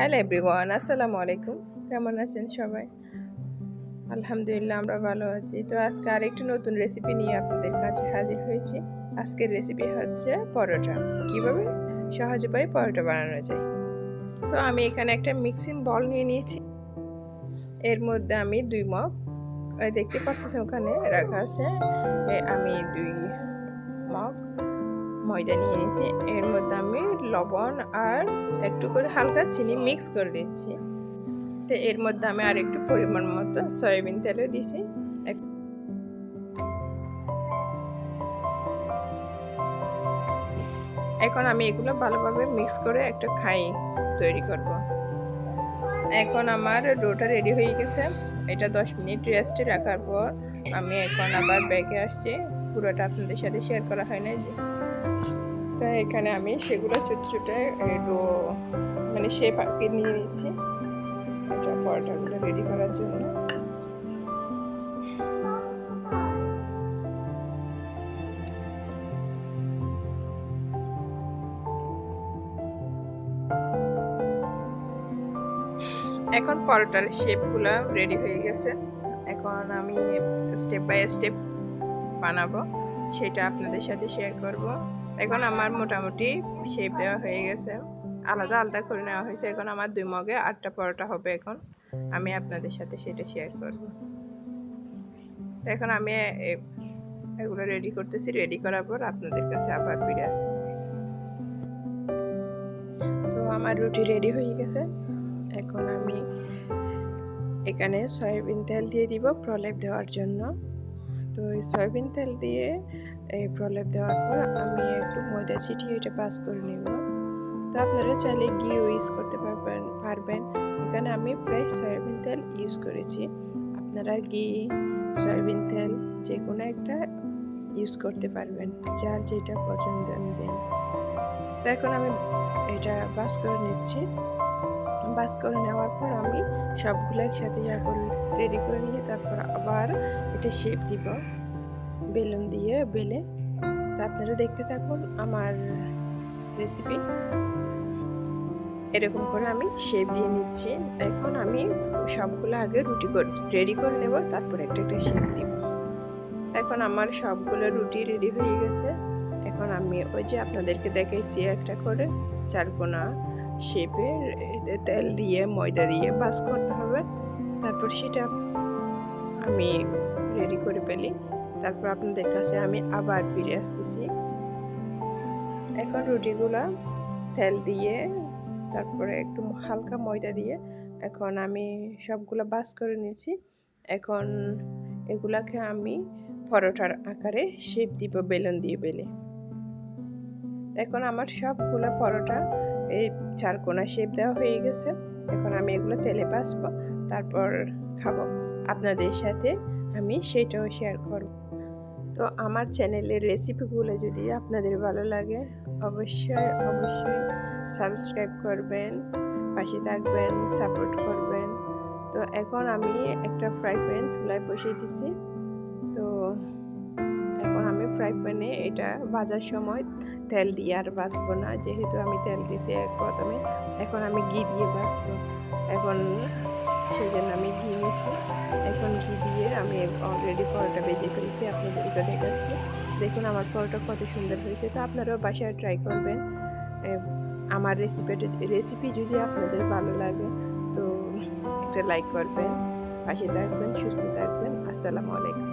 Hello everyone আসসালামু আলাইকুম কেমন আছেন সবাই? আলহামদুলিল্লাহ, আমরা ভালো আছি। তো আজকে আরেকটি নতুন রেসিপি নিয়ে আপনাদের কাছে হাজির হয়েছি। আজকের রেসিপি হচ্ছে পরোটা। কীভাবে? সহজ উপায়ে পরোটা বানানো যায়। তো আমি এখানে একটা মিক্সিং বল নিয়ে নিয়েছি। এর মধ্যে আমি দুই মগ দেখতে পাচ্ছেন ওখানে রাখা আছে আমি দুই মগ ময়দা নিয়ে নিয়েছি। এর মধ্যে আমি লবণ আর একটু করে হালকা চিনি মিক্স করে দিচ্ছি। তো এর মধ্যে আমি আর একটু পরিমাণ মতো সয়াবিন তেলও দিয়েছি। এখন আমি এগুলো ভালোভাবে মিক্স করে একটা খাই তৈরি করব। এখন আমার ডোটা রেডি হয়ে গেছে। এটা দশ মিনিট রেস্টে রাখার পর আমি এখন আবার ব্যাগে আসছি। পুরোটা আপনাদের সাথে শেয়ার করা হয় না তো এখানে আমি সেগুলো ছোট ছোট ডো মানে শেপ আঁকে নিয়ে নিচ্ছি। এটা পরোটাগুলো রেডি করার জন্য। এখন পরোটার শেপগুলো রেডি হয়ে গেছে। এখন আমি স্টেপ বাই স্টেপ বানাবো, সেটা আপনাদের সাথে শেয়ার করব। এখন আমার মোটামুটি শেপ দেওয়া হয়ে গেছে। আলাদা আলাদা করে নেওয়া হয়েছে। এখন আমার দুই মগে আটটা পরোটা হবে এখন। আমি আপনাদের সাথে সেটা শেয়ার করব। এখন আমি এগুলো রেডি করতেছি। রেডি করার পর আপনাদের কাছে আবার ফিরে আসতেছি। তো আমার রুটি রেডি হয়ে গেছে। এখন আমি এখানে সয়াবিন তেল দিয়ে দিব প্রলেপ দেওয়ার জন্য। তো এই সয়াবিন তেল দিয়ে এই প্রলেপ দেওয়ার পর আমি একটু ময়দা ছিটিয়ে এটা পাস করে নেব। তো আপনারা চাইলে ঘি ইউজ করতে পারবেন পারবেন। এখানে আমি প্রায় সয়াবিন তেল ইউজ করেছি। আপনারা ঘি, সয়াবিন তেল যে কোনো একটা ইউজ করতে পারবেন, যার যেটা পছন্দ অনুযায়ী। তো এখন আমি এটা বাস করে নিচ্ছি। বাস করে নেওয়ার পর আমি সবগুলো একসাথে ইয়া করে রেডি করে নিয়ে তারপর আবার এটা শেপ দিব। বেলুন দিয়ে বেলে। তা আপনারা দেখতে থাকুন আমার রেসিপি এরকম করে আমি শেপ দিয়ে নিচ্ছি। এখন আমি সবগুলো আগে রুটি রেডি করে নেব, তারপর একটা একটা শেপ দিব। এখন আমার সবগুলো রুটি রেডি হয়ে গেছে। এখন আমি ওই যে আপনাদেরকে দেখাইছি একটা করে চারকোনা। শেপের তেল দিয়ে, ময়দা দিয়ে বাস করতে হবে। তারপর সেটা আমি রেডি করে ফেলি। তারপর আপনাদের কাছে আমি আবার ফিরে আসতেছি। এখন রুটিগুলা তেল দিয়ে, তারপরে একটু হালকা ময়দা দিয়ে এখন আমি সবগুলো বাস করে নিয়েছি। এখন এগুলাকে আমি পরোটার আকারে শেপ দিব, বেলুন দিয়ে বেলে। এখন আমার সবগুলো পরোটা এই চারকোনা শেপ দেওয়া হয়ে গেছে। এখন আমি এগুলো তেলে বাসবো তারপর খাব। আপনাদের সাথে আমি সেটাও শেয়ার করব। তো আমার চ্যানেলের রেসিপিগুলো যদি আপনাদের ভালো লাগে, অবশ্যই অবশ্যই সাবস্ক্রাইব করবেন, পাশে থাকবেন সাপোর্ট করবেন। তো এখন আমি একটা ফ্রাই প্যান চুলায় বসিয়ে দিছি। ফ্রাই এটা ভাজার সময় তেল দিয়ে আর বাঁচবো না। যেহেতু আমি তেল দিয়েছি এক প্রথমে, এখন আমি ঘি দিয়ে বাঁচবো এখন সেই জন্য আমি ঘি নিয়েছি এখন ঘি দিয়ে আমি অলরেডি পরোটা বেজে ফেলেছি আপনাদেরকে দেখাচ্ছি। দেখুন আমার পরোটা কত সুন্দর হয়েছে। তো আপনারাও বাসায় ট্রাই করবেন। আমার রেসিপিটা রেসিপি যদি আপনাদের ভালো লাগে, তো একটা লাইক করবেন, পাশে থাকবেন, সুস্থ থাকবেন। আসসালামু আলাইকুম।